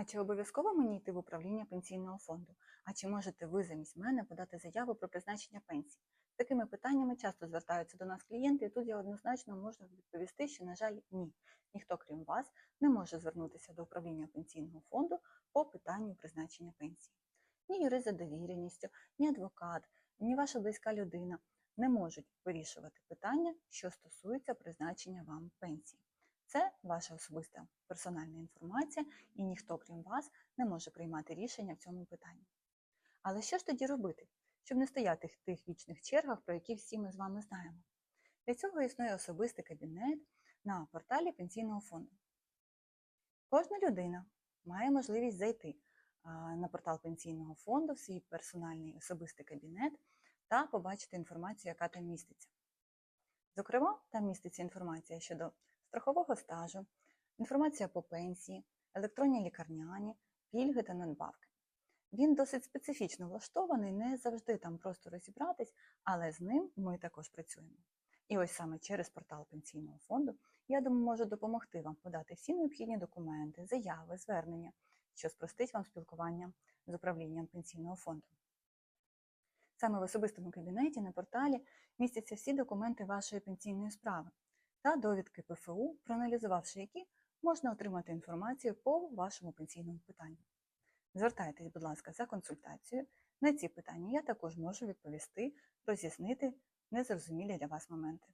А чи обов'язково мені йти в управління пенсійного фонду? А чи можете ви замість мене подати заяву про призначення пенсії? З такими питаннями часто звертаються до нас клієнти, і тут я однозначно можу відповісти, що, на жаль, ні. Ніхто, крім вас, не може звернутися до управління пенсійного фонду по питанню призначення пенсії. Ні юрист за довіреністю, ні адвокат, ні ваша близька людина не можуть вирішувати питання, що стосується призначення вам пенсії. Це ваша особиста персональна інформація, і ніхто, крім вас, не може приймати рішення в цьому питанні. Але що ж тоді робити, щоб не стояти в тих вічних чергах, про які всі ми з вами знаємо? Для цього існує особистий кабінет на порталі пенсійного фонду. Кожна людина має можливість зайти на портал пенсійного фонду в свій персональний особистий кабінет та побачити інформацію, яка там міститься. Зокрема, там міститься інформація щодо страхового стажу, інформація по пенсії, електронні лікарняні, пільги та надбавки. Він досить специфічно влаштований, не завжди там просто розібратись, але з ним ми також працюємо. І ось саме через портал пенсійного фонду я думаю, можу допомогти вам подати всі необхідні документи, заяви, звернення, що спростить вам спілкування з управлінням пенсійного фонду. Саме в особистому кабінеті на порталі містяться всі документи вашої пенсійної справи та довідки ПФУ, проаналізувавши які, можна отримати інформацію по вашому пенсійному питанню. Звертайтесь, будь ласка, за консультацією. На ці питання я також можу відповісти, роз'яснити незрозумілі для вас моменти.